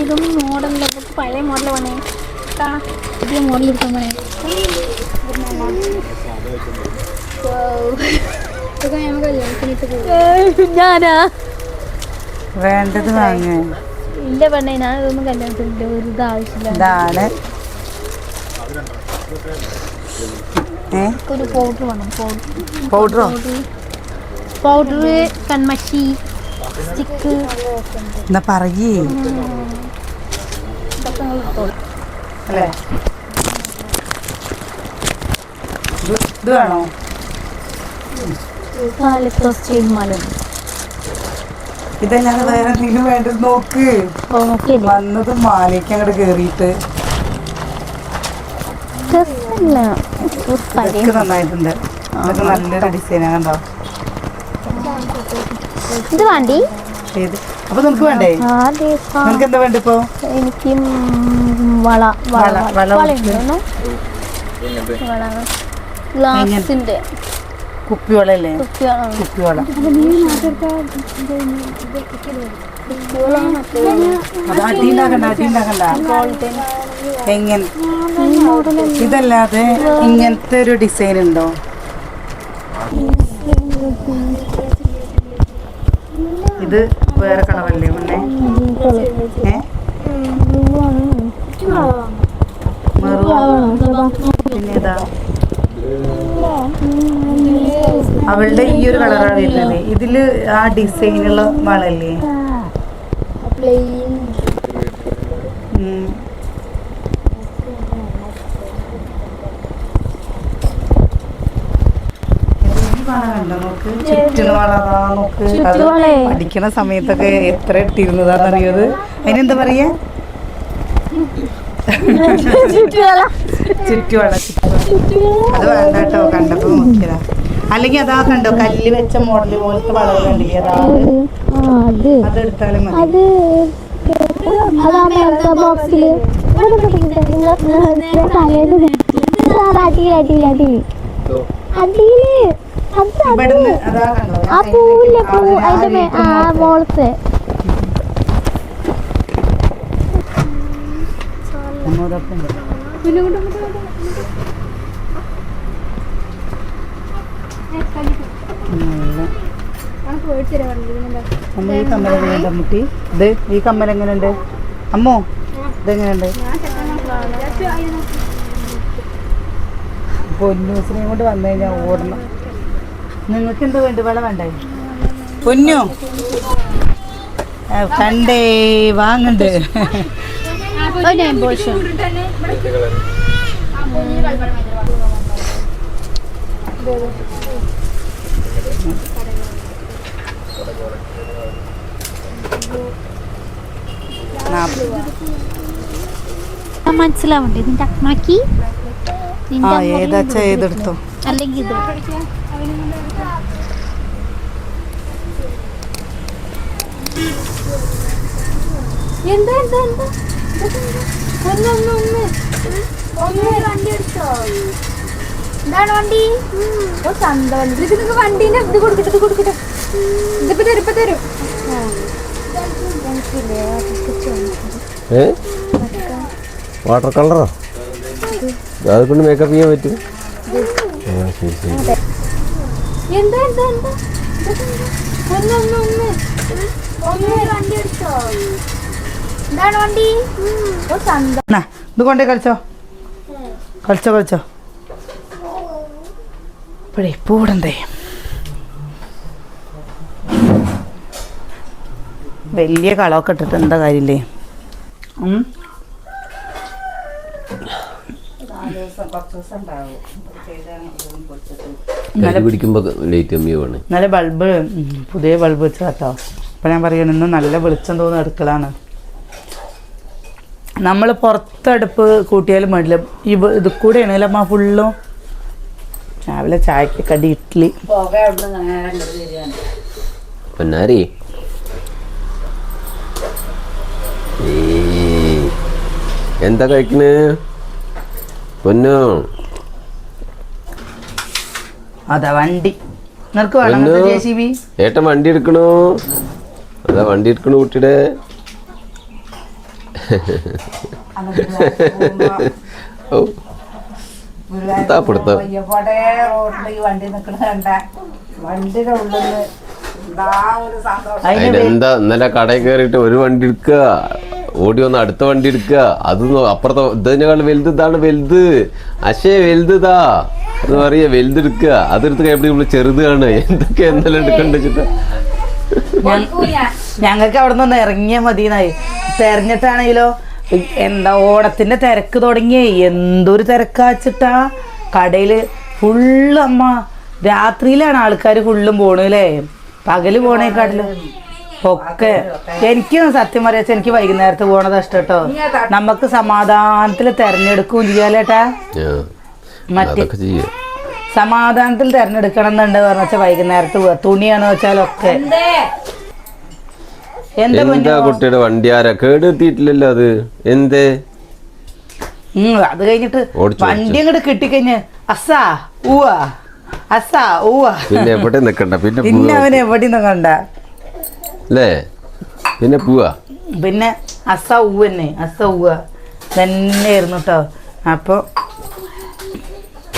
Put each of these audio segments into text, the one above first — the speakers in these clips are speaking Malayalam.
ഇതൊന്നും മോഡലില്ല ഇതൊക്കെ പഴയ മോഡൽ വേണേ പുതിയ മോഡൽ എടുക്കാൻ വേണേ ഞാനാ? വേണ്ടത് വാങ്ങേ. ഇല്ല പെണ്ണേ ഞാൻ ഇതൊന്നും കല്യാണത്തിനില്ല ഒരു ഇതാവശ്യമില്ല ഇതാണ്. ഒരു പൗഡർ വേണം. പൗഡർ പൗഡറോ പൗഡർ കൺമഷി സ്റ്റിക്ക്. എന്നാ പറയേ. അല്ലേ? ഇത് വേണോ? ഇതല്ലാതെ വേറെ എന്തെങ്കിലും വേണ്ടത് നോക്ക്. വന്നത് മാലയ്ക്ക് അങ്ങോട്ട് കേറിയിട്ട്. നന്നായിട്ടുണ്ട്. നല്ലൊരു ഡിസൈനാണ് കണ്ടോ? ഇത് വേണ്ടി അപ്പൊ നിനക്ക് വേണ്ടേ? ആദ്യ നിനക്ക് എന്താ വേണ്ട ഇപ്പൊ? എനിക്ക് വള വള വള, ഗ്ലാസിന്റെ. കുപ്പിവള എങ്ങനെ? ഇതല്ലാതെ ഇങ്ങനത്തെ ഒരു ഡിസൈൻ ഉണ്ടോ? ഇത് വേറെ കളറല്ലേ മുന്നേ ഏ അവളുടെ ഈ ഒരു കളറാണ് വരുന്നത് ഇതിൽ ആ ഡിസൈനുള്ള വളല്ലേ ഉം. ഈ വള കണ്ടോ നോക്ക് ചുറ്റിന് വള അതാ നോക്ക് അത് പഠിക്കണ സമയത്തൊക്കെ എത്ര ഇട്ടിരുന്നതാന്നറിയത് അതിനെന്താ പറയാ? ചുറ്റുവള അത് വേണ്ട കേട്ടോ കണ്ടപ്പോ നോക്കിയതാ. അല്ലെങ്കിൽ അതാ കണ്ടോ കല്ല് വെച്ച മോഡൽ പോലത്തെ വളരെ കണ്ടില്ലേ? അതാ അത്. അതെടുത്താലും മതി. അത് അതാ മേലത്തെ ബോക്സിൽ ഇവിടുന്ന് അതാ കണ്ടോ? ആ പൂവില്ലേ പൂ? അതിന്റെ മേ ആ മോളത്തെ ഒന്നൂരൊക്കെ ഉണ്ട്. നല്ല. അമ്മ ഈ കമ്മൽ എങ്ങനെയുണ്ട് അമ്മൂട്ടി? ഇത് ഈ കമ്മൽ എങ്ങനെയുണ്ട്? അമ്മോ ഇതെങ്ങനെയുണ്ട് പൊന്നൂസിനെയും കൊണ്ട് വന്നു കഴിഞ്ഞാൽ ഓടണം. നിങ്ങൾക്ക് എന്താ വേണ്ട വെള്ളം വേണ്ടേ? പൊന്നു? കണ്ടേ വാങ്ങണ്ട്. മനസ്സിലാവണ്ടേ? നിന്റെ അക്മാക്കി ആ ഏതാച്ചാ ഏതെടുത്തോ? അല്ലെങ്കിൽ ഇത്. എന്താ എന്താ എന്താ? ഒന്ന് ഒന്ന് ഒന്ന് ഒന്ന് വണ്ടി എടുത്തോ? എന്താണ് വണ്ടി? ഓ ചന്ത വണ്ടി ഇത് നിങ്ങൾക്ക് വണ്ടീന്റെ ഇത് കൊടുക്കട്ടെ ഇത് കൊടുക്കട്ടെ. ഇതിപ്പോ തരും ഇപ്പൊ തരും. വാട്ടർ കളറോ? അത് കൊണ്ട് മേക്കപ്പ് ചെയ്യാൻ പറ്റും. ശരി ശരി. എന്താ എന്താ എന്താ? ഒന്ന് ഒന്ന് ഒന്ന് ഇത് കൊണ്ടേ കളിച്ചോ? കളിച്ചോ കളിച്ചോ? ഇപ്പോഴേ പൂടണ്ടേ വലിയ കളമൊക്കെ ഇട്ടിട്ട് എന്താ കാര്യമില്ലേ? നല്ല ബൾബ് പുതിയ ബൾബ് വെച്ചാട്ടോ അപ്പം ഞാൻ പറയുന്നത് ഇന്ന് നല്ല വെളിച്ചം തോന്നുന്ന അടുക്കളാണ് നമ്മൾ പുറത്തടുപ്പ് കൂട്ടിയാലും വേണ്ടില്ല. ഈ ഇത് കൂടെ ആണെങ്കിലും അമ്മ ഫുള്ളും രാവിലെ ചായക്ക് കടി ഇഡ്ഡലി പൊന്നാരി. എന്താ കഴിക്കണേ? പൊന്നോ. അതാ വണ്ടി. നിനക്ക് വേണം ഏട്ടൻ വണ്ടി എടുക്കണോ. അതാ വണ്ടി എടുക്കണ കുട്ടിയുടെ ഓ പിടുത്തം. അതിനെന്താ ഇന്നലെ കടയിൽ കയറിയിട്ട് ഒരു വണ്ടി എടുക്കുക ഓടി വന്ന് അടുത്ത വണ്ടി എടുക്കുക. അത് അപ്പുറത്തെ ഇതിനേക്കാൾ വലുത് ഇതാണ് വലുത്. അശേ വലുത് ഇതാ. എന്ന് പറയാ വലുതെടുക്കുക അതെടുത്ത് കഴിയുമ്പോൾ ചെറുതാണ്. ചെറുത് എന്തൊക്കെ എന്തെല്ലാം എടുക്കണ്ട വെച്ചിട്ട് ഞങ്ങൾക്ക് അവിടെ നിന്ന് ഇറങ്ങിയാൽ മതിയെന്നായി. തെരഞ്ഞിട്ടാണെങ്കിലോ എന്താ ഓണത്തിന്റെ തിരക്ക് തുടങ്ങിയേ. എന്തൊരു തിരക്കാച്ചിട്ടാ കടയിൽ ഫുള്ള് അമ്മ. രാത്രിയിലാണ് ആൾക്കാർ ഫുള്ളും പോണല്ലേ പകൽ പോണേക്കാട്ടിലും ഒക്കെ. എനിക്ക് സത്യം പറയാച്ച എനിക്ക് വൈകുന്നേരത്ത് പോണത് ഇഷ്ടട്ടോ നമുക്ക് സമാധാനത്തിൽ തെരഞ്ഞെടുക്കുകയും ചെയ്യാലേട്ടാ മറ്റേ അതൊക്കെ ചെയ്യാം. സമാധാനത്തിൽ തെരഞ്ഞെടുക്കണം എന്നുണ്ട് പറഞ്ഞ വെച്ചാൽ വൈകുന്നേരത്ത് പോവാ തുണിയാന്ന് വെച്ചാലൊക്കെ. എന്താ? എന്താ കുട്ടിയുടെ വണ്ടിയാര? ആരാ കേടെത്തിയിട്ടില്ലല്ലോ അത്. എന്തേ? അത് കഴിഞ്ഞിട്ട് വണ്ടി അങ്ങോട്ട് കിട്ടിക്കഴിഞ്ഞ് അസാ ഊവ അസാ ഊവ പിന്നെ എവിടെ നിക്കണ്ട. പിന്നെ പിന്നെ അവൻ എവിടെ നിക്കണ്ട. അല്ലേ? പിന്നെ പോവാ. പിന്നെ അസ ഊവന്നെ തന്നെ. അസ ഊവ തന്നെയായിരുന്നു കേട്ടോ അപ്പോൾ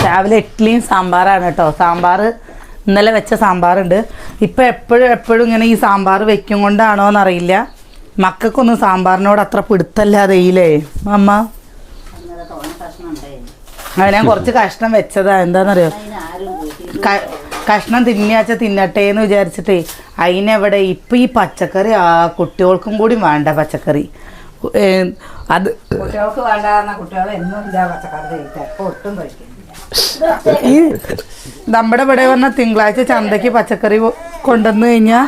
രാവിലെ ഇഡ്ഡലിയും സാമ്പാറാണ് കേട്ടോ. സാമ്പാർ ഇന്നലെ വെച്ച സാമ്പാറുണ്ട്. ഇപ്പം എപ്പോഴും എപ്പോഴും ഇങ്ങനെ ഈ സാമ്പാർ വെക്കും കൊണ്ടാണോ എന്നറിയില്ല. മക്കൾക്കൊന്നും സാമ്പാറിനോട് അത്ര പിടുത്തല്ലാതെ ഇല്ലേ? അമ്മ? അത് ഞാൻ കുറച്ച് കഷ്ണം വെച്ചതാ. എന്താണെന്നറിയോ കഷ്ണം തിന്നിയാച്ച തിന്നട്ടെ എന്ന് വിചാരിച്ചിട്ടേ. അതിനെവിടെ ഇപ്പം ഈ പച്ചക്കറി ആ കുട്ടികൾക്കും കൂടി വേണ്ട പച്ചക്കറി. അത് കുട്ടികൾക്ക് വേണ്ട കുട്ടികൾ എന്നും ഇല്ല പച്ചക്കറി കഴിക്കാം ഒട്ടും കഴിക്കുന്നില്ല ഈ നമ്മുടെ ഇവിടെ വന്ന തിങ്കളാഴ്ച ചന്തയ്ക്ക് പച്ചക്കറി കൊണ്ടുവന്നു കഴിഞ്ഞാ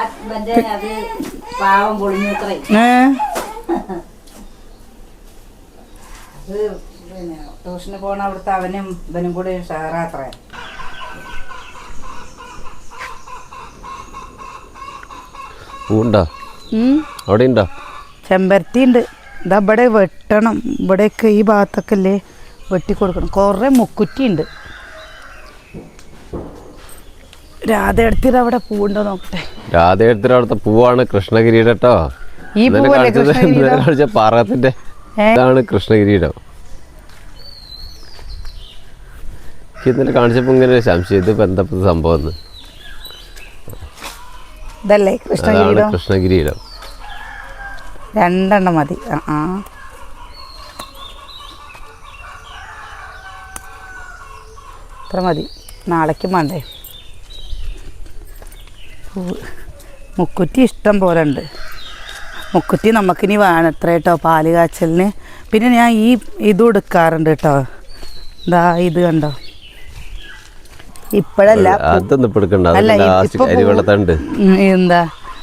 അത് പാവം പൊളിഞ്ഞത്രേ ഏ? ട്യൂഷന് പോണ അവിടുത്തെ അവനും ഇവനും കൂടി ഷെയറാത്രേ. ചെമ്പരത്തി ഉണ്ട് ഇതാ ഇവിടെ വെട്ടണം. ഇവിടെയൊക്കെ ഈ ഭാഗത്തൊക്കെ അല്ലേ? വെട്ടി കൊടുക്കണം കുറേ മുക്കുറ്റി ഉണ്ട് രാധ എടുത്തിട്ട് അവിടെ പൂവുണ്ടോ നോക്കട്ടെ. രാധയെടുത്തിട്ട് അവിടുത്തെ പൂവാണ് കൃഷ്ണഗിരിയുടെട്ടോ ഈ പൂവല്ലേ പാറത്തിന്റെ ഇതാണ് കൃഷ്ണകിരീടം. ഇന്നലെ കാണിച്ചപ്പോ ഇങ്ങനെ സംശയം. ഇത് ഇത് സംഭവം എന്ന്? ഇതല്ലേ കൃഷ്ണകിരീടം? കൃഷ്ണകിരീടം. രണ്ടെണ്ണം മതി. ആ. ആ ഇത്ര മതി. നാളേക്ക് വേണ്ടേ. പൂവ്. മുക്കുറ്റി ഇഷ്ടം പോലെ ഉണ്ട്. മുക്കുറ്റി നമുക്കിനി വേണം എത്ര കേട്ടോ? പാൽ കാച്ചലിന്. പിന്നെ ഞാൻ ഈ ഇതും എടുക്കാറുണ്ട് കേട്ടോ. ഇതാ ഇത് കണ്ടോ? ഇപ്പോഴല്ല അല്ല, എന്താ?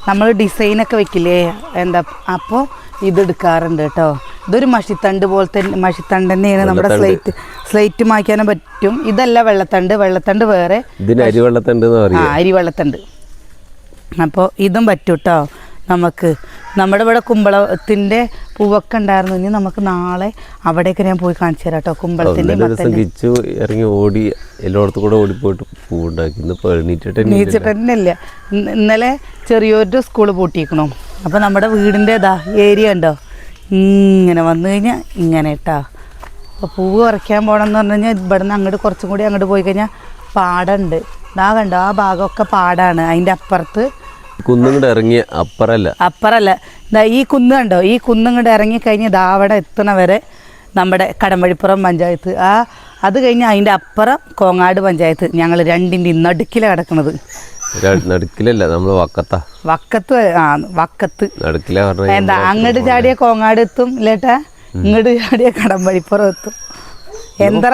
നമ്മൾ ഡിസൈനൊക്കെ വെക്കില്ലേ? എന്താ അപ്പോൾ ഇത് എടുക്കാറുണ്ട് കേട്ടോ. ഇതൊരു മഷിത്തണ്ട് പോലത്തെ മഷിത്തണ്ട് തന്നെയാണ് നമ്മുടെ സ്ലൈറ്റ് സ്ലേറ്റ് മായ്ക്കാനും പറ്റും. ഇതല്ല വെള്ളത്തണ്ട്. വെള്ളത്തണ്ട് വേറെ. അരിവെള്ളത്തണ്ട് ആ അരി വെള്ളത്തണ്ട്. അപ്പോൾ ഇതും പറ്റും കേട്ടോ നമുക്ക് നമ്മുടെ ഇവിടെ കുമ്പളത്തിന്റെ പൂവൊക്കെ ഉണ്ടായിരുന്നു. ഇനി നമുക്ക് നാളെ അവിടേക്ക് ഞാൻ പോയി കാണിച്ചു തരാം കേട്ടോ കുമ്പളത്തിന്റെ കിച്ചു ഇറങ്ങി ഓടി എല്ലായിടത്തും കൂടെ ഓടിപ്പോയിട്ട് പൂവുണ്ടാക്കി. തന്നെയല്ല ഇന്ന- ഇന്നലെ ചെറിയൊരു സ്കൂൾ പൂട്ടിയിരിക്കണു അപ്പോൾ നമ്മുടെ വീടിന്റെ ഇതാ ഏരിയ ഉണ്ടോ? ഇങ്ങനെ വന്നു കഴിഞ്ഞാൽ ഇങ്ങനെ കേട്ടോ അപ്പോൾ പൂവ് കുറയ്ക്കാൻ പോകണമെന്ന് പറഞ്ഞു കഴിഞ്ഞാൽ ഇവിടെ നിന്ന് അങ്ങോട്ട് കുറച്ചും കൂടി അങ്ങോട്ട് പോയി കഴിഞ്ഞാൽ പാടമുണ്ട് ഇതാ കണ്ടോ ആ ഭാഗമൊക്കെ പാടാണ് അതിന്റെ അപ്പുറത്ത്. കുന്നിങ്ങോട്ട് ഇറങ്ങി അപ്പറല്ല. അപ്പുറല്ല. ഇതാ ഈ കുന്ന് കണ്ടോ ഈ കുന്നിങ്ങോട്ട് ഇറങ്ങിക്കഴിഞ്ഞ് ഇതാ അവിടെ എത്തണ വരെ നമ്മുടെ കടമ്പഴിപ്പുറം പഞ്ചായത്ത്. ആ അത് കഴിഞ്ഞ് അതിന്റെ അപ്പുറം കോങ്ങാട് പഞ്ചായത്ത് ഞങ്ങൾ രണ്ടിന്റെ ഇന്നടുക്കിലാണ് കിടക്കുന്നത് നടുക്കിലല്ല നമ്മൾ വക്കത്താ. വക്കത്ത് ആ വക്കത്ത്. നടുക്കില എന്താ അങ്ങോട്ട് ചാടിയ കോങ്ങാട് എത്തും ഇല്ലേട്ടാ? ഇങ്ങോട്ട് ചാടിയ കടമ്പഴിപ്പുറം എത്തും. എന്താ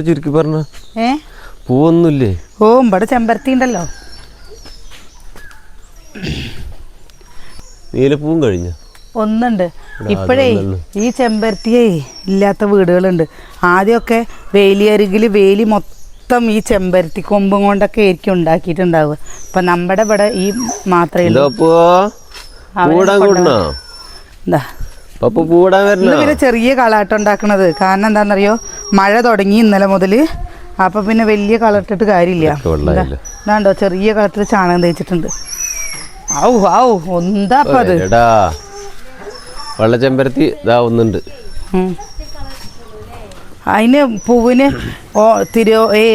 ചുരുക്കി പറഞ്ഞ? ഏ? പൂവൊന്നുമില്ലേ? ഓ ഇവിടെ ചെമ്പരത്തി ഉണ്ടല്ലോ. നീലപ്പൂവും കഴിഞ്ഞ? ഒന്നുണ്ട്. ഇപ്പോഴേ ഈ ചെമ്പരത്തിയേ ഇല്ലാത്ത വീടുകളുണ്ട്. ആദ്യമൊക്കെ വേലിയരികിൽ വേലി മൊത്തം ഈ ചെമ്പരത്തി കൊമ്പും കൊണ്ടൊക്കെ ആയിരിക്കും ഉണ്ടാക്കിയിട്ടുണ്ടാവുക. അപ്പൊ നമ്മുടെ ഇവിടെ ഈ മാത്രമേ എന്താ ചെറിയ കളാട്ടം ഉണ്ടാക്കണത്. കാരണം എന്താണെന്നറിയോ? മഴ തുടങ്ങി ഇന്നലെ മുതൽ അപ്പൊ പിന്നെ വലിയ കളർട്ടിട്ട് കാര്യമില്ല. ഇതാണ്ടോ ചെറിയ കളത്തിൽ ചാണകം തേച്ചിട്ടുണ്ട്. ഔ ഔ എന്താ അത്? വെള്ളച്ചെമ്പരത്തി ഇതാവുന്നുണ്ട്. അതിന് പൂവിന് ഓ തിരോ ഏ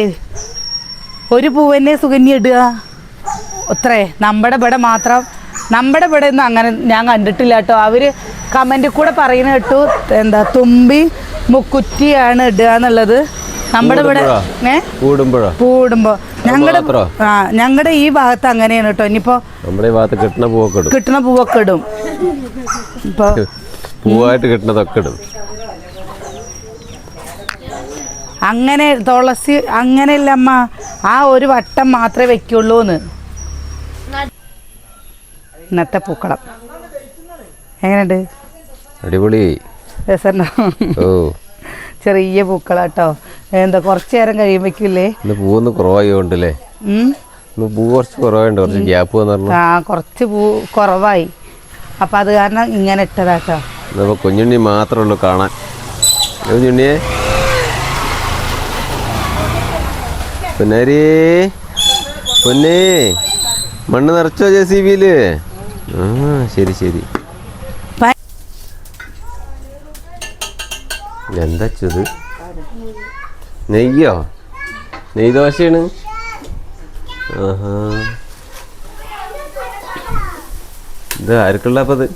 ഒരു പൂവന്നെ സുകന്യ ഇടുക. അത്രേ. നമ്മുടെ ഇവിടെ മാത്രം നമ്മുടെ ഇവിടെ ഒന്നും അങ്ങനെ ഞാൻ കണ്ടിട്ടില്ല കേട്ടോ. അവർ കമന്റിൽ കൂടെ പറയുന്ന കേട്ടു എന്താ തുമ്പി മുക്കുറ്റിയാണ് ഇടുക എന്നുള്ളത്. നമ്മുടെ ഇവിടെ ഏ? കൂടുമ്പോഴോ? പൂടുമ്പോ ഞങ്ങളുടെ ആ ഞങ്ങളുടെ ഈ ഭാഗത്ത് അങ്ങനെയാണ് കേട്ടോ. ഇനിയിപ്പോ നമ്മുടെ ഈ ഭാഗത്ത് കിട്ടുന്ന പൂവൊക്കെ കിട്ടുന്ന പൂവൊക്കെ ഇടും. ഇപ്പൊ പൂവായിട്ട് കിട്ടുന്നതൊക്കെ ഇടും. അങ്ങനെ തുളസി അങ്ങനെയല്ല അമ്മ ആ ഒരു വട്ടം മാത്രമേ വെക്കുള്ളൂ എന്ന് ഇന്നത്തെ പൂക്കളം. എങ്ങനെയുണ്ട്? അടിപൊളി. രസമുണ്ടോ? ഓ. ചെറിയ പൂക്കളാട്ടോ. എന്താ കുറച്ച് നേരം കഴിയുമ്പോഴേക്കില്ലേ പൂന്ന് പൂവൊന്ന് കുറവായോണ്ടല്ലേ? പൂ കുറച്ച് കുറവായുണ്ട് കുറച്ച് ഗ്യാപ്പ് വന്നു ആ കുറച്ച് പൂ കുറവായി. അപ്പം അത് കാരണം ഇങ്ങനെ ഇട്ടതാട്ടോ. കുഞ്ഞുണ്ണി മാത്രമേ ഉള്ളൂ കാണാൻ. കുഞ്ഞുണ്ണിയെ? പൊന്നാരി പൊന്നേ. മണ്ണ് നിറച്ചോ ജെ സി ബിയിൽ? ആ ശരി ശരി. എന്താ ഇത് നെയ്യോ? നെയ് ദോശയാണ് ആഹാ. ഇത് ആർക്കുള്ള അപ്പം ഇത്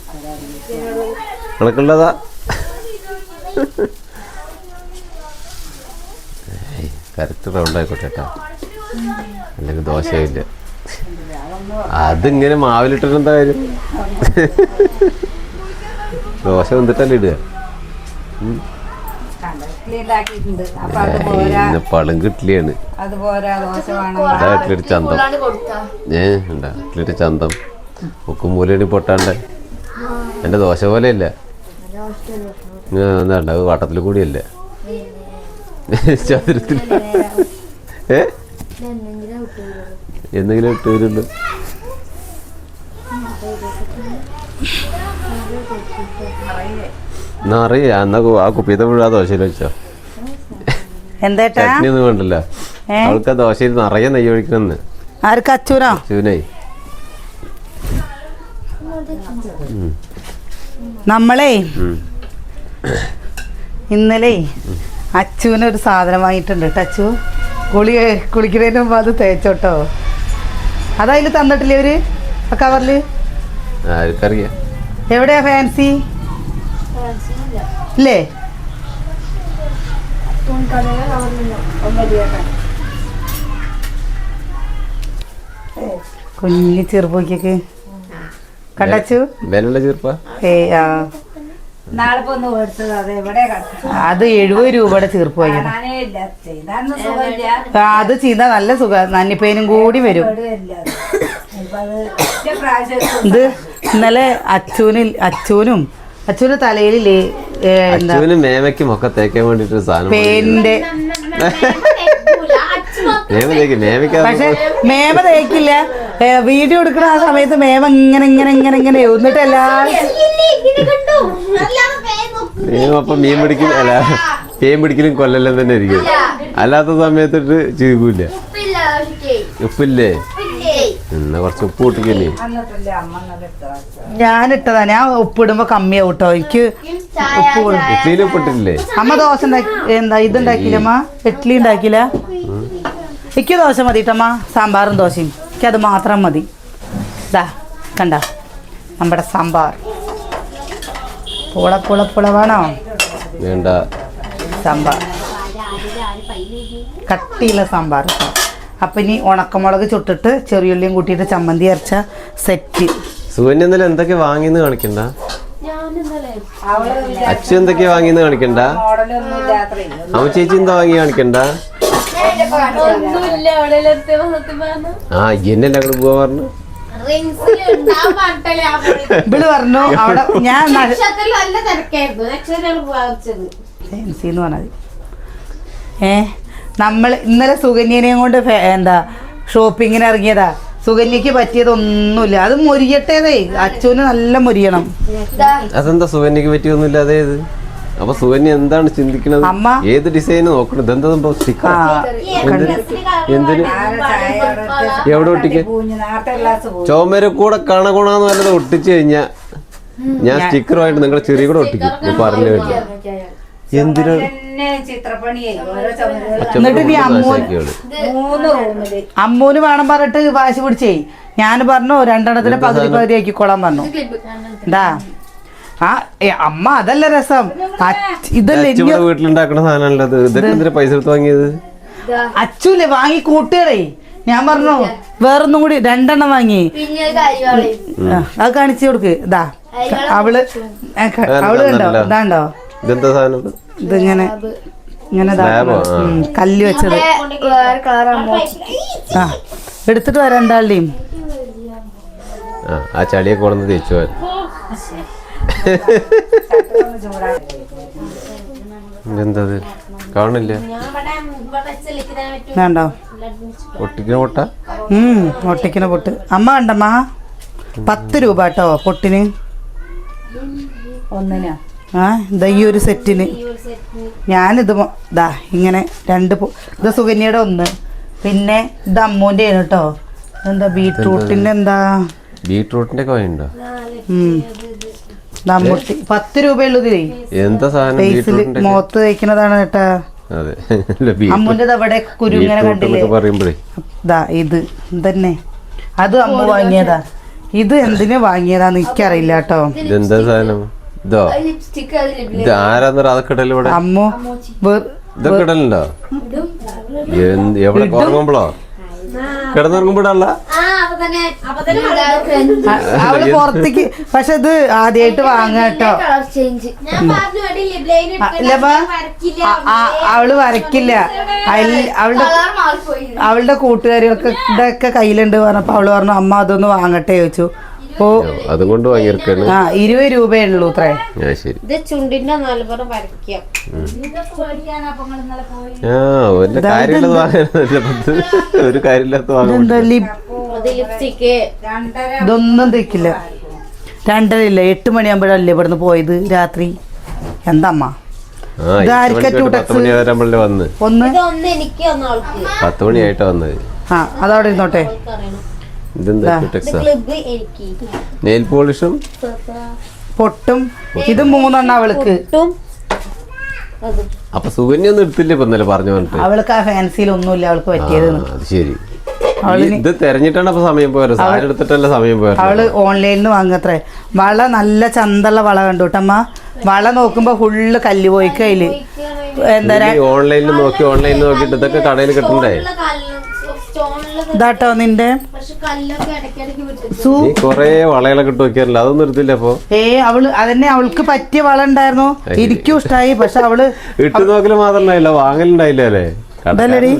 കറക്റ്റ് റൗണ്ട് ആയിക്കോട്ടെ കേട്ടോ. അല്ലെങ്കിൽ ദോശയില്ല. അതിങ്ങനെ മാവിലിട്ടിട്ട് എന്താ കാര്യം? ദോശ വന്നിട്ടല്ലേ ഇടുക? പളും അതാ ഇഡ്ഡലിയുടെ ചന്തം. ഏ ഉണ്ടാ ഇഡ്ഡലിയുടെ ചന്തം. ഉക്കും മൂലണി പൊട്ടാണ്ട്. എന്റെ ദോശ പോലെയല്ല. എന്താ വട്ടത്തിൽ കൂടിയല്ല. ചതുരത്തിൽ. ഏ? എന്തെങ്കിലും ഇട്ട് വരുള്ളൂ എന്നാ അറിയാ എന്നാ ആ കുപ്പിയത്തെ ആ ദോശയിൽ വെച്ചോ. എന്തേട്ടാ ചട്നി ഒന്നും വേണ്ടല്ലോ? അവൾക്ക് ആ ദോശയിൽ നിറയെ നെയ്യ് ഒഴിക്കണമെന്ന് ആർക്ക് അച്ചൂനോ. ശിവനേ നമ്മളേ ഇന്നലെ അച്ചുവിനൊരു സാധനം വാങ്ങിയിട്ടുണ്ട് കേട്ടോ അച്ചു. കുളി കുളിക്കുന്നതിന് മുമ്പ് അത് തേച്ചോട്ടോ. അതതിൽ തന്നിട്ടില്ലേ ഒരു കവറിൽ? കവറിൽ എവിടെയാ ഫാൻസി? ഇല്ലേ? കുഞ്ഞു ചെറുപ്പൊക്കെ കണ്ടച്ചു ഏ ആ നാളെ ഇപ്പൊ ഒന്ന് മേടിച്ചത് അത് എഴുപത് രൂപയുടെ തീർപ്പ് വാങ്ങിയത് അത് ചെയ്താൽ നല്ല സുഖം. നന്നിപ്പേനും കൂടി വരും. ഇത് ഇന്നലെ അച്ഛനിൽ അച്ചൂനും അച്ഛന് തലയിലില്ലേ അച്ചുവിന് മേമയ്ക്കും ഒക്കെ തേക്കാൻ വേണ്ടിട്ട് സാധനം പേന്റെ മേമ തേക്കില്ല. വീഡിയോ എടുക്കുന്ന ആ സമയത്ത് മേമ ഇങ്ങനെ ഇങ്ങനെ ഇങ്ങനെ ഇങ്ങനെ എന്നിട്ട് എല്ലാവരും മേമ അപ്പൊ മീൻ പിടിക്കലും അല്ല മീൻ പിടിക്കലും കൊല്ലെല്ലാം തന്നെ ഇരിക്കും. അല്ലാത്ത സമയത്തിട്ട് ചിരിക്കൂല ഉപ്പില്ലേ എന്നാ കുറച്ച് ഉപ്പ് കൂട്ടിക്കല്ലേ ഞാൻ ഇട്ടതാ. ഞാൻ ഉപ്പിടുമ്പോ കമ്മിയാവും കേട്ടോ എനിക്ക് ഉപ്പ് ഇഡ്ലിയിൽ ഇഡ്ഡലിയിൽ ഉപ്പിട്ടില്ലേ അമ്മ ദോശ എന്താ ഇതുണ്ടാക്കിയില്ല അമ്മ? ഇഡ്ഡലി ഉണ്ടാക്കിയില്ല എനിക്ക് ദോശ മതി കേട്ടമ്മ സാമ്പാറും ദോശയും. എനിക്ക് അത് മാത്രം മതി. ഇതാ കണ്ട? നമ്മുടെ സാമ്പാർ. പുള പുള പുള വേണോ വേണ്ട. സാമ്പാർ. കട്ടിയുള്ള സാമ്പാർ അപ്പം ഇനി ഉണക്കമുളക് ചുട്ടിട്ട് ചെറിയുള്ളിയും കൂട്ടിയിട്ട് ചമ്മന്തി അരച്ച സെറ്റ്. സുകന്യ ഇന്നലെ എന്തൊക്കെ വാങ്ങിന്ന് കാണിക്കണ്ട? അച്ഛൻ എന്തൊക്കെയാ വാങ്ങിന്ന് കാണിക്കണ്ട? അമ്മ ചേച്ചി എന്താ വാങ്ങി കാണിക്കണ്ട ഒന്നുമില്ല അവിടെ എത്തിയപ്പോ സത്യം പറഞ്ഞു ആ എന്നെ അങ്ങോട്ട് പറഞ്ഞു. ഇവൾ അവിടെ ഞാൻ എന്ന് പറഞ്ഞത് ഏ നമ്മൾ ഇന്നലെ സുകന്യനെയും കൊണ്ട് എന്താ ഷോപ്പിങ്ങിന് ഇറങ്ങിയതാ. സുകന്യക്ക് പറ്റിയതൊന്നുമില്ല. അത് മുരിയട്ടേതേ. അച്ചുവിന് നല്ല മുരിയണം. അതെന്താ സുകന്യക്ക് പറ്റിയൊന്നുമില്ല അതേത്? അപ്പൊ സുവന്യ എന്താണ് ചിന്തിക്കുന്നത്? അമ്മ. ഏത് ഡിസൈൻ നോക്കണം? ഇതെന്താ സംഭവം? സ്റ്റിക്കർ എന്തിന്? എവിടെ ഒട്ടിക്ക് ചോമര കൂടെ കണകുണാന്ന് വല്ലത് ഒട്ടിച്ചു കഴിഞ്ഞാ ഞാൻ സ്റ്റിക്കറുമായിട്ട് നിങ്ങളുടെ ചെറിയ കൂടെ ഒട്ടിക്കും. പറഞ്ഞു കേട്ടോ എന്തിനാണ് അമ്മൂന് വേണം പറഞ്ഞിട്ട് വാശി പിടിച്ചേ. ഞാൻ പറഞ്ഞു രണ്ടെണ്ണത്തിന് പകുതി പകുതി ആക്കിക്കോളാൻ പറഞ്ഞു. എന്താ ആ ഏ, അമ്മ അതല്ല രസം. ഇതല്ലേ വീട്ടിലുണ്ടാക്കുന്ന സാധനം ഇത് ഇതൊക്കെ പൈസ എടുത്ത് വാങ്ങിയത്? അച്ഛല്ലേ വാങ്ങി കൂട്ടുകടേ ഞാൻ പറഞ്ഞു വേറൊന്നും കൂടി രണ്ടെണ്ണം വാങ്ങി. അത് കാണിച്ചു കൊടുക്ക്. ഇതാ അവൾ അവൾ കണ്ടോ? ഇതാണ്ടോ? ഇതെന്താ സാധനം? ഇതിങ്ങനെ ഇങ്ങനെ കല്ല് വെച്ചത്. ആ എടുത്തിട്ട് വരാം രണ്ടാളുടെയും. ആ ചളിയൊക്കെ തിരിച്ചു തേച്ചു ഒന്ന് ചൂടാക്കി എന്താ ഇത്? കാണില്ല വേണ്ടോ? ഒട്ടിക്കുന്ന പൊട്ട? ഉം ഒട്ടിക്കണ പൊട്ട്. അമ്മ കണ്ടമ്മ? പത്ത് രൂപ കേട്ടോ പൊട്ടിന്. ഒന്നിനാ? ആ ഇതാ ഈ ഒരു സെറ്റിന്. ഞാനിത് ഇതാ ദാ ഇങ്ങനെ രണ്ട് ഇത് സുകന്യയുടെ ഒന്ന്. പിന്നെ ഇത് അമ്മൂന്റെ ആണ് കേട്ടോ എന്താ ബീട്രൂട്ടിന്റെ എന്താ? ബീട്രൂട്ടിന്റെ ഒക്കെ ദമ്മുട്ടി പത്ത് രൂപയുള്ളൂ എന്താ സാധനം മുഖത്ത് തേക്കുന്നതാണ് കേട്ടാ. അതെ. അമ്മൂന്റെ അവിടെ കുരുങ്ങനെ കണ്ടില്ലേ? പറയുമ്പോഴേ. ഇത് തന്നെ അത് അമ്മ വാങ്ങിയതാ. ഇത് എന്തിനു വാങ്ങിയതാന്ന് എനിക്കറിയില്ല കേട്ടോ. ഇതെന്താ സാധനം? ഇതോ? ഇത് ഇവിടെ? അമ്മു ഇതൊക്കെ ഇടലുണ്ടോ? എവിടെ ഉറങ്ങുമ്പോഴോ കിടന്നുറങ്ങുമ്പോഴല്ല അവൾ പുറത്തേക്ക് പക്ഷെ ഇത് ആദ്യമായിട്ട് വാങ്ങ കേട്ടോ. Colour change. ഞാൻ പറഞ്ഞു ആ, ഇല്ലമ്മ, ആ- ആ- അവൾ വരക്കില്ല അവളുടെ അവളുടെ കൂട്ടുകാരികൾക്ക് ഇതൊക്കെ കയ്യിലുണ്ട് പറഞ്ഞപ്പോ അവൾ പറഞ്ഞു അമ്മ അതൊന്ന് വാങ്ങട്ടെ ചോദിച്ചു. ഓ അതുകൊണ്ട് വാങ്ങിയിരിക്കാണ് ആ ഇരുപത് രൂപയേ ഉള്ളൂ അത്രേ ശരി. ഇത് ചുണ്ടിന്റെ വരയ്ക്കാം. ആ ഒരു കാര്യമില്ലാത്ത വാങ്ങാനല്ല ഒരു കാര്യമില്ലാത്ത വാങ്ങാൻ ഇതെന്താ ലിപ്? അത് ലിപ്സ്റ്റിക്ക്. രണ്ടര ഇതൊന്നും തയ്ക്കില്ല രണ്ടരയില്ല എട്ട് മണിയാകുമ്പോഴല്ലേ ഇവിടുന്ന് പോയത് രാത്രി? എന്തമ്മ? ആ ഇത് എട്ട് ആർക്കാ മണിക്ക് ഒരു പത്ത് ട്യൂട്ടക്സ്? മണി വരെ നമ്മൾ വന്ന്. ഒന്ന്? ഇത് ഒന്ന് എനിക്ക് ഒന്ന് ആൾക്ക്. പത്ത് മണിയായിട്ടാ വന്നത്. ആ അതവിടെ ഇരുന്നോട്ടെ. ഇതെന്താ നെയിൽ പോളിഷും? പൊട്ടും. ഇത് മൂന്നെണ്ണം അവൾക്ക്. അപ്പൊ സുകന്യ ഒന്നും എടുത്തില്ല ഇപ്പൊ ഇന്നലെ പറഞ്ഞു പറഞ്ഞിട്ട് അവൾക്ക് ആ ഫാൻസിയിൽ ഒന്നുമില്ല അവൾക്ക് പറ്റിയത്. ശരി. ഇത് തെരഞ്ഞിട്ടാണ് അപ്പൊ സമയം പോയത്? സാരി എടുത്തിട്ടല്ല സമയം പോയത്? അവൾ ഓൺലൈനിൽ നിന്ന് വാങ്ങത്രേ വള നല്ല ചന്തള്ള വള കണ്ടു കേട്ടമ്മ വള നോക്കുമ്പോ ഫുള്ള് കല്ല് പോയി കയ്യിൽ എന്താ ഓൺലൈനിൽ നോക്കി ഓൺലൈനിൽ നോക്കിയിട്ട് ഇതൊക്കെ കടയിൽ കിട്ടണ്ടേ? ഇതാട്ടോ നിന്റെ കൊറേ വളകളൊക്കെ ഇട്ട് അതൊന്നും എടുത്തില്ല അപ്പൊ? ഏ അവൾ അതന്നെ അവൾക്ക് പറ്റിയ വള ഉണ്ടായിരുന്നു. എനിക്കും ഇഷ്ടായി പക്ഷെ അവൾ ഇട്ട് നോക്കൽ മാത്രല്ല വാങ്ങലുണ്ടായില്ല അല്ലേ.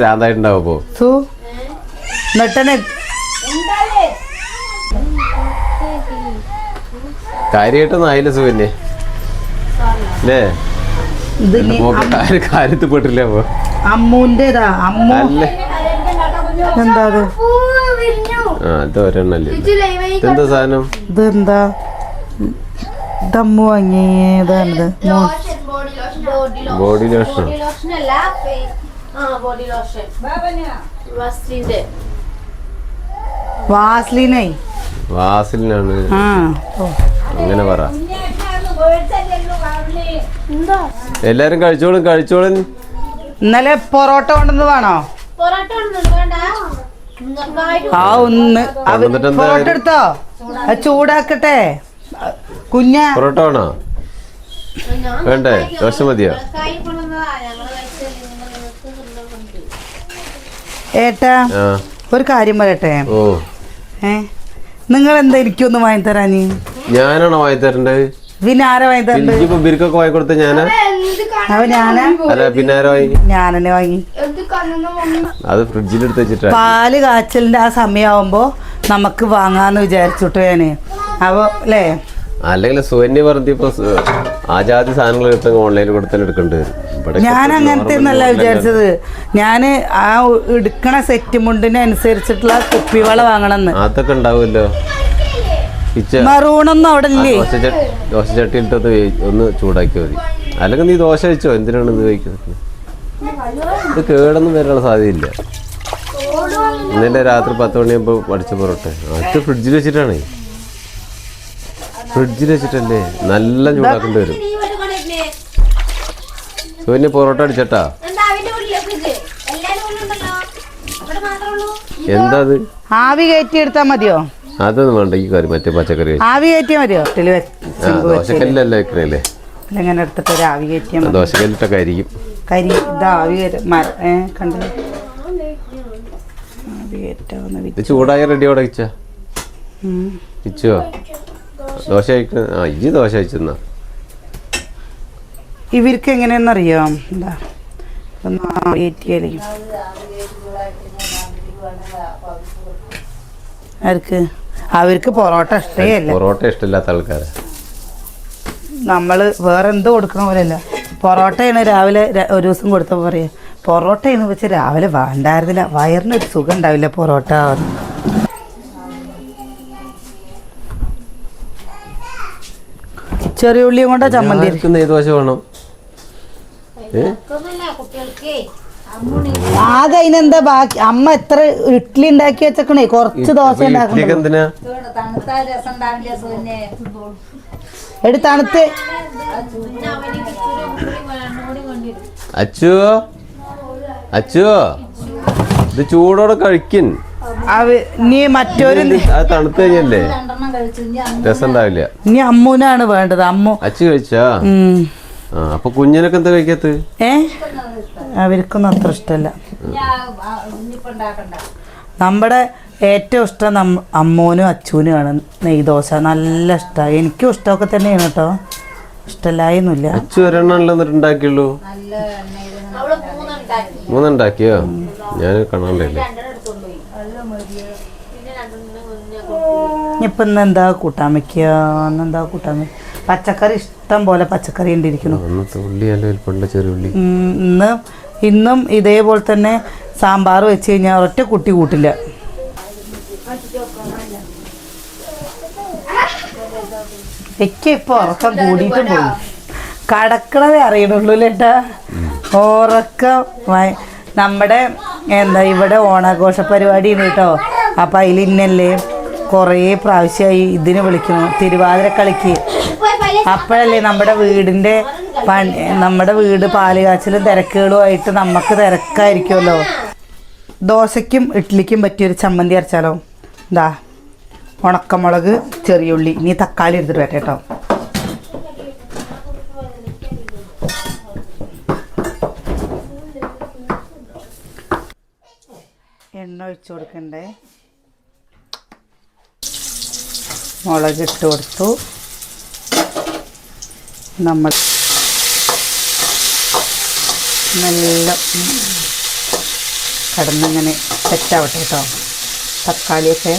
ഭ്രാന്തായിട്ടുണ്ടാവും അപ്പൊ. സു. നെട്ടനെ കാര്യമായിട്ടൊന്നും ആയില്ല അല്ലേ? ഇനി കാര്യത്തിൽ പെട്ടില്ല അപ്പൊ. അമ്മൂന്റേതാ. അമ്മു എന്താ അത്? ആ ഇത് ഒരെണ്ണല്ലേ ഇതെന്താ സാധനം? ഇത് എന്താ ഇത് അമ്മു വാങ്ങിയതാണിത് ബോഡി ലോഷൻ ബോഡി വാസ്ലിനാണ് ബോഡി ലോഷൻ അല്ല ആ ബോഡി ലോഷൻ വസ്ലിന്റെ. വാസ്ലിനേ. വാസിലിനാണ്. അങ്ങനെ പറ. എന്താ എല്ലാരും കഴിച്ചോളും കഴിച്ചോളും. ഇന്നലെ പൊറോട്ട കൊണ്ടുവന്ന് ആ ഒന്ന്. പൊറോട്ട എടുത്തോ? അത് ചൂടാക്കട്ടെ. കുഞ്ഞ. പൊറോട്ട വേണോ ഞാൻ വേണ്ടേ? ദോശ മതിയോ? ഏട്ടാ ഒരു കാര്യം പറയട്ടെ. ഓ. നിങ്ങൾ എന്താ എനിക്കൊന്ന് വാങ്ങി തരാനി ഞാനാണോ വാങ്ങി തരേണ്ടത് ഇപ്പൊ ബിരിക്കൊക്കെ വാങ്ങി കൊടുത്ത ഞാനാ ഞാനാ അല്ല വാങ്ങി. ഞാനെന്നെ വാങ്ങി. അത് ഫ്രിഡ്ജിൽ എടുത്ത് വെച്ചിട്ടാ. പാൽ കാച്ചലിന്റെ ആ സമയമാകുമ്പോ നമുക്ക് വാങ്ങാന്ന് വിചാരിച്ചിട്ട് ഞാൻ. അപ്പൊ അല്ലേ അല്ലെങ്കിൽ സുവന്യ പറഞ്ഞപ്പോ ആ ജാതി സാധനങ്ങൾ എടുത്ത ഓൺലൈനിൽ കൊടുത്താൽ എടുക്കേണ്ടി. വരും ഞാൻ അങ്ങനത്തെ ഒന്നല്ല വിചാരിച്ചത്. ഞാൻ ആ എടുക്കണ സെറ്റ് മുണ്ടിനനുസരിച്ചിട്ടുള്ള കുപ്പിവള വാങ്ങണമെന്ന് അതൊക്കെ ഉണ്ടാവുമല്ലോ. മറൂണൊന്നും അവിടെ ഇല്ലേ ദോശ ചട്ടി ഇട്ടത് ഒന്ന് ചൂടാക്കി മതി. അല്ലെങ്കിൽ നീ ദോശ കഴിച്ചോ? എന്തിനാണ് ഇത് കഴിക്കുന്നത്? ഇത് കേടൊന്നും വരാനുള്ള സാധ്യതയില്ല. ഇന്നലെ രാത്രി പത്ത് മണിയാകുമ്പോൾ പഠിച്ച പൊറോട്ട. അത് ഫ്രിഡ്ജിൽ വെച്ചിട്ടാണ്. ഫ്രിഡ്ജിൽ വെച്ചിട്ടല്ലേ നല്ല ചൂടാക്കേണ്ടി വരും. പിന്നെ സോന്യ പൊറോട്ട അടിച്ചട്ടാ? എന്താ അത്? ആവി കയറ്റി എടുത്താൽ മതിയോ? അതൊന്നും വേണ്ട ഈ കറി മറ്റേ പച്ചക്കറി. ആവി കയറ്റിയാൽ മതിയോ? ദോശക്കല്ലല്ലേ വെക്കണല്ലേ? ഇങ്ങനെ എടുത്തിട്ട് ഒരു ആവി കയറ്റിയാൽ മതി. ദോശക്കല്ലിട്ടൊക്കെ ആയിരിക്കും കരി ഇത് ആവി കയറ്റ മര ഏ കണ്ടില്ലേ ആവി കയറ്റാവുന്ന ഇത്. ചൂടായ. ഇച്ചോ ദോശ കഴിക്കണ ആ ഇജ്ജി ദോശ കഴിച്ചെന്നാ. ഇവർക്ക് എങ്ങനെയാണെന്നറിയോ? എന്താ? ഒന്ന് ആവി കയറ്റിയാലേ. അവർക്ക് അവർക്ക് പൊറോട്ട ഇഷ്ടേ പൊറോട്ട ഇഷ്ടമില്ലാത്ത ആൾക്കാര്. നമ്മൾ വേറെ എന്ത് കൊടുക്കണ പോലെയല്ല. പൊറോട്ടയാണ് രാവിലെ ഒരു ദിവസം കൊടുത്തപ്പോൾ പറയാ പൊറോട്ടയാണ് വെച്ച് രാവിലെ വേണ്ടായിരുന്നില്ല. വയറിനൊരു സുഖം ഉണ്ടാവില്ല പൊറോട്ട. ചെറിയ ഉള്ളിയും കൊണ്ടാ ചമ്മന്തി. നെയ്ദോശ വേണം? ഏ? ആകെ അതിനെന്താ ബാക്കി? അമ്മ എത്ര ഇഡ്ഡലി ഉണ്ടാക്കി വെച്ചേക്കണേ? കുറച്ച് ദോശ ഉണ്ടാക്കണേ. എന്തിനാ? തണുത്ത. അച്ചു? അച്ചു? ഇത് ചൂടോടെ കഴിക്കൻ. നീ മറ്റൊരു തണുത്ത് കഴിഞ്ഞല്ലേ? രസം ഉണ്ടാവില്ല ഇനി അമ്മൂനാണ് വേണ്ടത്. അമ്മു അച്ചു കഴിച്ചാ? അപ്പൊ കുഞ്ഞിനൊക്കെ എന്താ കഴിക്കാത്ത? ഏ? അവർക്കൊന്നും അത്ര ഇഷ്ടമല്ല. നമ്മുടെ ഏറ്റവും ഇഷ്ടം നമ്മ അമ്മൂനും അച്ചൂനുമാണ് നെയ്ദോശ നല്ല ഇഷ്ടമാണ് എനിക്കും ഇഷ്ടമൊക്കെ തന്നെയാണ് കേട്ടോ. ഇഷ്ടല്ലായിരുന്നില്ല അച്ചു ഒരെണ്ണല്ലോ ഉണ്ടാക്കിയുള്ളൂ? മൂന്നുണ്ടാക്കിയോ? ഞാൻ കാണാണ്ടല്ലേ ഇനിയിപ്പം ഇന്ന് എന്താ കൂട്ടാൻ വെക്കുക? ഇന്നെന്താ കൂട്ടാൻ വെക്കുക പച്ചക്കറി ഇഷ്ടം പോലെ പച്ചക്കറി ഉണ്ടിരിക്കുന്നു. ഇന്ന് ഇന്നും ഇതേപോലെ തന്നെ സാമ്പാർ വെച്ച് കഴിഞ്ഞാൽ ഒറ്റ കുട്ടി കൂട്ടില്ല. എനിക്ക് ഇപ്പൊ ഉറക്കം കൂടിയിട്ടും പോയി. കടക്കണതേ അറിയണുള്ളൂ ചേട്ടാ ഉറക്കം നമ്മുടെ എന്താ ഇവിടെ ഓണാഘോഷ പരിപാടിയാണ് കേട്ടോ. അപ്പം അതിൽ ഇന്നല്ലേ കുറേ പ്രാവശ്യമായി ഇതിന് വിളിക്കുന്നു. തിരുവാതിര കളിക്ക്. അപ്പോഴല്ലേ നമ്മുടെ വീടിന്റെ പണി നമ്മുടെ വീട് പാൽ കാച്ചിലും തിരക്കുകളും ആയിട്ട് നമുക്ക് തിരക്കായിരിക്കുമല്ലോ. ദോശയ്ക്കും ഇഡ്ഡലിക്കും പറ്റിയൊരു ചമ്മന്തി അരച്ചാലോ? എന്താ ഉണക്കമുളക് ചെറിയുള്ളി ഇനി തക്കാളി എടുത്തിട്ട് വരട്ടെ കേട്ടോ. എണ്ണ ഒഴിച്ചു കൊടുക്കണ്ടേ? മുളക് ഇട്ട് കൊടുത്തു. നമ്മൾ നല്ല കടന്നിങ്ങനെ സെറ്റാവട്ടെ കേട്ടോ. തക്കാളിയൊക്കെ.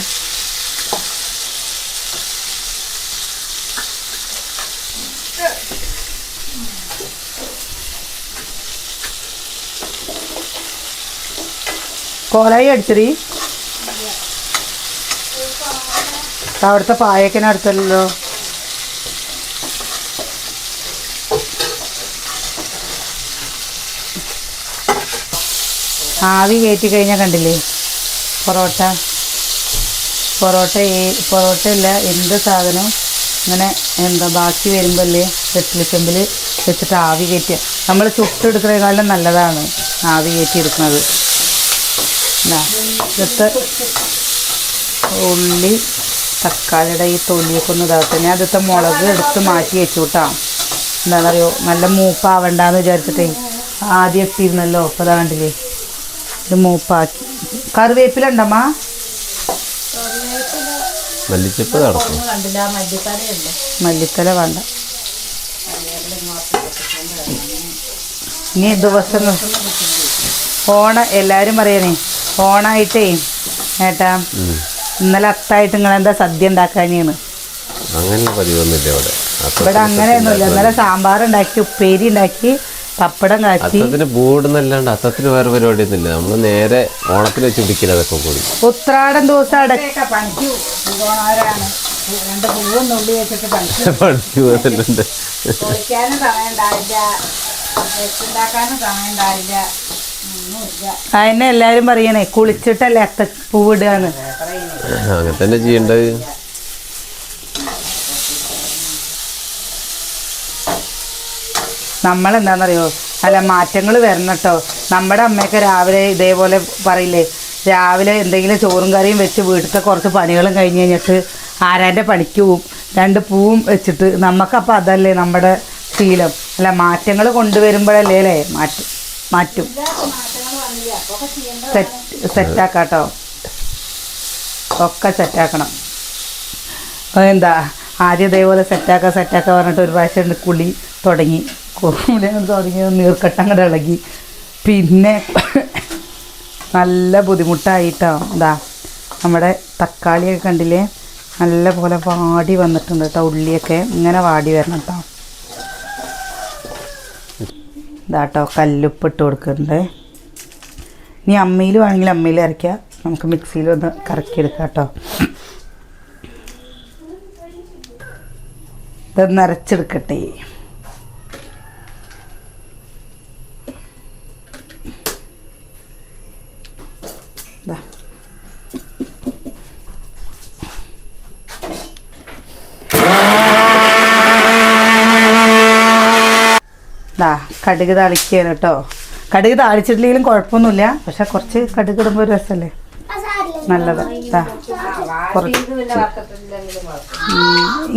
കോലായി അടിച്ചടി. അവിടുത്തെ പായക്കിന് ആവി കയറ്റി കഴിഞ്ഞാൽ കണ്ടില്ലേ? പൊറോട്ട. പൊറോട്ട പൊറോട്ട ഇല്ല എന്ത് സാധനവും ഇങ്ങനെ എന്താ ബാക്കി വരുമ്പോഴല്ലേ വെട്ടിലിച്ചെമ്പിൽ വെച്ചിട്ട് ആവി കയറ്റുക നമ്മൾ ചുട്ടെടുക്കുന്നതിനെക്കാളും നല്ലതാണ് ആവി കയറ്റി എടുക്കുന്നത്. ഇതാ, ഇതൊക്കെ ഉള്ളി തക്കാളിയുടെ ഈ തൊലിയൊക്കെ ഒന്ന് ഇതാകട്ടെ. ഞാൻ അതിത്തെ മുളക് എടുത്ത് മാറ്റി വെച്ചു കേട്ടോ എന്താണെന്നറിയോ? നല്ല മൂപ്പാവണ്ടെന്ന് വിചാരിച്ചിട്ടേ ആദ്യം ഇട്ടിരുന്നല്ലോ അപ്പോൾ അതാ കണ്ടില്ലേ? ഇത് മൂപ്പാക്കി. കറിവേപ്പില ഉണ്ടമ്മ മല്ലിച്ചപ്പ് നടക്കും. മല്ലിത്തല വേണ്ട. ഇനി ദിവസം ഓണ എല്ലാവരും പറയണേ ഓണായിട്ടേ ഏട്ടാ ഇന്നലെ അത്തായിട്ട് നിങ്ങൾ എന്താ സദ്യ ഉണ്ടാക്കാനാണ് അങ്ങനെ പതിവൊന്നുമില്ല ഇവിടെ. ഇവിടെ അങ്ങനെയൊന്നുമില്ല. ഇന്നലെ സാമ്പാർ ഉണ്ടാക്കി ഉപ്പേരി ഉണ്ടാക്കി പപ്പടം കാച്ചി. അത്തത്തിന് ബോർഡെന്നല്ലാണ്ട് അത്തത്തിന് വേറെ പരിപാടി ഒന്നുമില്ല നമ്മൾ നേരെ ഓണത്തിന് വെച്ച് പിടിക്കില്ല അതൊക്കെ കൂടി. ഉത്രാടം ദിവസം അട പണിക്ക്. പോകണവരാണ് രണ്ട് പൂവും നുള്ളി വെച്ചിട്ട് പണിക്ക്. പഠിച്ചു പോകുന്നുണ്ട് കുളിക്കാനും സമയം ഉണ്ടാവില്ല ഉണ്ടാക്കാനും സമയം ഉണ്ടാവില്ല അതിനെ എല്ലാരും പറയണേ കുളിച്ചിട്ടല്ലേ അത്ത പൂവിടുകയാണ് അങ്ങനെ തന്നെ ചെയ്യേണ്ടത്. നമ്മളെന്താണെന്നറിയോ അല്ല മാറ്റങ്ങൾ വരണം കേട്ടോ നമ്മുടെ അമ്മയൊക്കെ രാവിലെ ഇതേപോലെ പറയില്ലേ രാവിലെ എന്തെങ്കിലും ചോറും കറിയും വെച്ച് വീട്ടിലത്തെ കുറച്ച് പണികളും കഴിഞ്ഞ് കഴിഞ്ഞിട്ട് ആരാന്റെ പണിക്ക് പോവും? രണ്ട് പൂവും വെച്ചിട്ട് നമുക്കപ്പോൾ അതല്ലേ നമ്മുടെ ശീലം. അല്ല മാറ്റങ്ങൾ കൊണ്ടുവരുമ്പോഴല്ലേ അല്ലേ? മാറ്റും മാറ്റും. സെറ്റ് സെറ്റാക്കാട്ടോ. ഒക്കെ സെറ്റാക്കണം. എന്താ ആദ്യം ഇതേപോലെ സെറ്റാക്കാം സെറ്റാക്കാൻ പറഞ്ഞിട്ട് ഒരു പ്രാവശ്യം കുളി തുടങ്ങി. കുളി അങ്ങോട്ട് തുടങ്ങി നീർക്കെട്ട് അങ്ങോട്ട് ഇളകി. പിന്നെ നല്ല ബുദ്ധിമുട്ടായിട്ടോ ഇതാ നമ്മുടെ തക്കാളിയൊക്കെ കണ്ടില്ലേ? നല്ല പോലെ വാടി വന്നിട്ടുണ്ട് കേട്ടോ ഉള്ളിയൊക്കെ ഇങ്ങനെ വാടി വരണം കേട്ടോ. ഇതാട്ടോ കല്ലുപ്പ് ഇട്ട് കൊടുക്കുന്നുണ്ട്. ഇനി അമ്മയിൽ വേണമെങ്കിൽ അമ്മയിൽ അരയ്ക്കുക നമുക്ക് മിക്സിയിൽ ഒന്ന് കറക്കിയെടുക്കാം കേട്ടോ. ഇതൊന്ന് അരച്ചെടുക്കട്ടെ. ദാ കടുക് തളിക്കുകയാണ് കേട്ടോ. കടുക് താളിച്ചിട്ടില്ലെങ്കിലും കുഴപ്പമൊന്നുമില്ല. പക്ഷെ കുറച്ച് കടുക് ഇടുമ്പോൾ ഒരു രസമല്ലേ? നല്ലത്.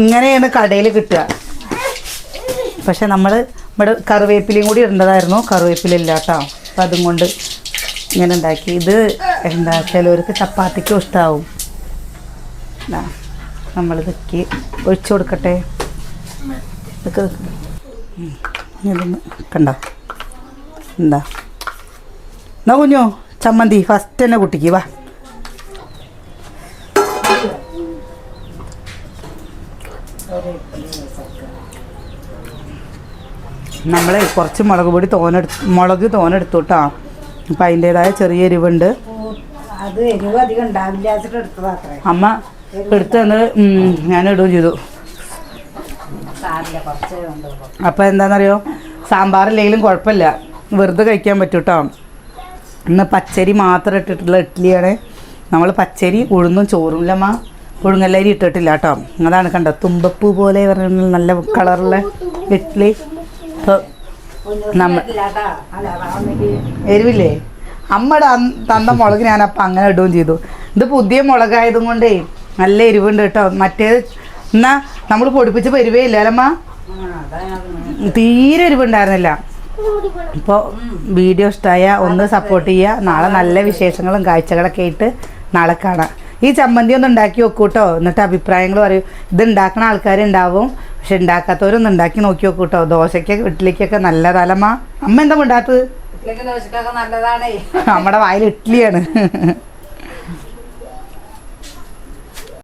ഇങ്ങനെയാണ് കടയിൽ കിട്ടുക. പക്ഷെ നമ്മൾ ഇവിടെ കറിവേപ്പിലയും കൂടി ഇടേണ്ടതായിരുന്നു. കറിവേപ്പില ഇല്ല കേട്ടോ. അപ്പം അതും കൊണ്ട് ഇങ്ങനെ ഉണ്ടാക്കി. ഇത് എന്താ ചിലവർക്ക് ചപ്പാത്തിക്കും ഇഷ്ടമാവും നമ്മൾ ഇതൊക്കെ ഒഴിച്ചു കൊടുക്കട്ടെ? ഇതൊക്കെ ഇതൊന്ന് കണ്ടോ? എന്താ? എന്നാ കുഞ്ഞോ ചമ്മന്തി ഫസ്റ്റ് തന്നെ കുട്ടിക്ക് വാ. നമ്മൾ കുറച്ച് മുളക് പൊടി തോനെടുത്ത് മുളക് തോനെടുത്തു കേട്ടോ അപ്പം അതിന്റേതായ ചെറിയ എരിവുണ്ട്. അമ്മ എടുത്ത് തന്നത് ഞാൻ ഇടുകയും ചെയ്തു. അപ്പോൾ എന്താണെന്നറിയോ സാമ്പാറില്ലെങ്കിലും കുഴപ്പമില്ല. വെറുതെ കഴിക്കാൻ പറ്റും കേട്ടോ ഇന്ന് പച്ചരി മാത്രം ഇട്ടിട്ടുള്ള ഇഡ്ഡലിയാണ്. നമ്മൾ പച്ചരി ഉഴുന്നും ചോറും ഇല്ലമ്മ പുഴുങ്ങല്ലരി ഇട്ടിട്ടില്ല കേട്ടോ. അതാണ് കണ്ടോ തുമ്പപ്പൂ പോലെ പറഞ്ഞ നല്ല കളറുള്ള ഇഡ്ഡലി. ഇപ്പോൾ നമ്മ അല്ല അതാവുന്നെങ്കിൽ എരിവില്ലേ? അമ്മയുടെ തന്ന മുളക് ഞാനപ്പം അങ്ങനെ ഇടുകയും ചെയ്തു. ഇത് പുതിയ മുളകായതും കൊണ്ടേ നല്ല എരിവുണ്ട് കേട്ടോ. മറ്റേത് എന്നാ നമ്മൾ പൊടിപ്പിച്ച് വരുവേ ഇല്ലല്ലമ്മ തീരെ എരിവുണ്ടായിരുന്നില്ല ഇപ്പോൾ വീഡിയോ ഇഷ്ടമായ ഒന്ന് സപ്പോർട്ട് ചെയ്യുക നാളെ നല്ല വിശേഷങ്ങളും കാഴ്ചകളൊക്കെ ആയിട്ട് നാളെ കാണാം. ഈ ചമ്മന്തി ഒന്ന് ഉണ്ടാക്കി നോക്കൂ കേട്ടോ എന്നിട്ട് അഭിപ്രായങ്ങൾ പറയൂ. ഇത് ഉണ്ടാക്കുന്ന ആൾക്കാരുണ്ടാവും. പക്ഷെ ഉണ്ടാക്കാത്തവരൊന്ന് ഉണ്ടാക്കി നോക്കി വെക്കൂട്ടോ കേട്ടോ ദോശയ്ക്ക് ഇഡ്ഡലിക്കൊക്കെ നല്ലതല്ലമ്മ അമ്മ എന്താ ഉണ്ടാത്തത് നമ്മുടെ വായിൽ ഇഡ്ഡലിയാണ്